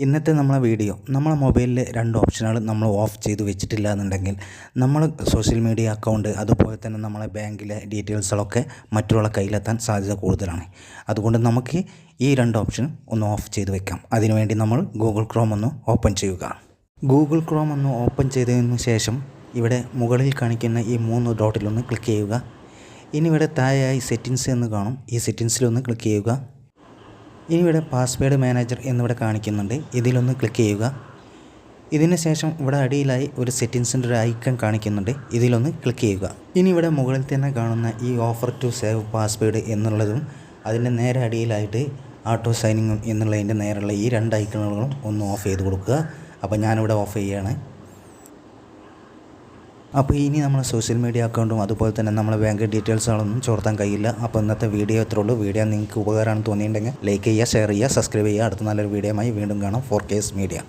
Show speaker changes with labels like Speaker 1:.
Speaker 1: ഇന്നത്തെ നമ്മളെ വീഡിയോ നമ്മളെ മൊബൈലിൽ രണ്ട് ഓപ്ഷനുകൾ നമ്മൾ ഓഫ് ചെയ്ത് വെച്ചിട്ടില്ല എന്നുണ്ടെങ്കിൽ നമ്മൾ സോഷ്യൽ മീഡിയ അക്കൗണ്ട് അതുപോലെ തന്നെ നമ്മളെ ബാങ്കിലെ ഡീറ്റെയിൽസുകളൊക്കെ മറ്റുള്ള കയ്യിലെത്താൻ സാധ്യത കൂടുതലാണ്. അതുകൊണ്ട് നമുക്ക് ഈ രണ്ട് ഓപ്ഷൻ ഒന്ന് ഓഫ് ചെയ്ത് വെക്കാം. അതിനുവേണ്ടി നമ്മൾ ഗൂഗിൾ ക്രോം ഒന്ന് ഓപ്പൺ ചെയ്യുക. ഗൂഗിൾ ക്രോം ഒന്ന് ഓപ്പൺ ചെയ്തതിന് ശേഷം ഇവിടെ മുകളിൽ കാണിക്കുന്ന ഈ മൂന്ന് ഡോട്ടിലൊന്ന് ക്ലിക്ക് ചെയ്യുക. ഇനി ഇവിടെ താഴെയായി സെറ്റിങ്സ് എന്ന് കാണും. ഈ സെറ്റിങ്സിലൊന്ന് ക്ലിക്ക് ചെയ്യുക. ഇനി ഇവിടെ പാസ്വേഡ് മാനേജർ എന്നിവിടെ കാണിക്കുന്നുണ്ട്. ഇതിലൊന്ന് ക്ലിക്ക് ചെയ്യുക. ഇതിന് ശേഷം ഇവിടെ അടിയിലായി ഒരു സെറ്റിങ്സിന്റെ ഒരു ഐക്കൺ കാണിക്കുന്നുണ്ട്. ഇതിലൊന്ന് ക്ലിക്ക് ചെയ്യുക. ഇനി ഇവിടെ മുകളിൽ തന്നെ കാണുന്ന ഈ ഓഫർ ടു സേവ് പാസ്വേഡ് എന്നുള്ളതും അതിന്റെ നേരെ അടിയിലായിട്ട് ആട്ടോ സൈനിങ്ങും എന്നുള്ളതിന്റെ നേരെയുള്ള ഈ രണ്ട് ഐക്കണുകളും ഒന്ന് ഓഫ് ചെയ്ത് കൊടുക്കുക. അപ്പോൾ ഞാനിവിടെ ഓഫ് ചെയ്യുകയാണ്. അപ്പോൾ ഇനി നമ്മൾ സോഷ്യൽ മീഡിയ അക്കൗണ്ടും അതുപോലെ തന്നെ നമ്മളെ ബാങ്ക് ഡീറ്റെയിൽസുകളൊന്നും ചോർത്താൻ കഴിയില്ല. അപ്പോൾ ഇന്നത്തെ വീഡിയോ ഇത്രേ ഉള്ളൂ. വീഡിയോ നിങ്ങൾക്ക് ഉപകാരമാണെന്ന് തോന്നിയിട്ടുണ്ടെങ്കിൽ ലൈക്ക് ചെയ്യുക ഷെയർ ചെയ്യുക സബ്സ്ക്രൈബ് ചെയ്യുക. അടുത്ത നല്ലൊരു വീഡിയോയുമായി വീണ്ടും കാണാം. Four case media.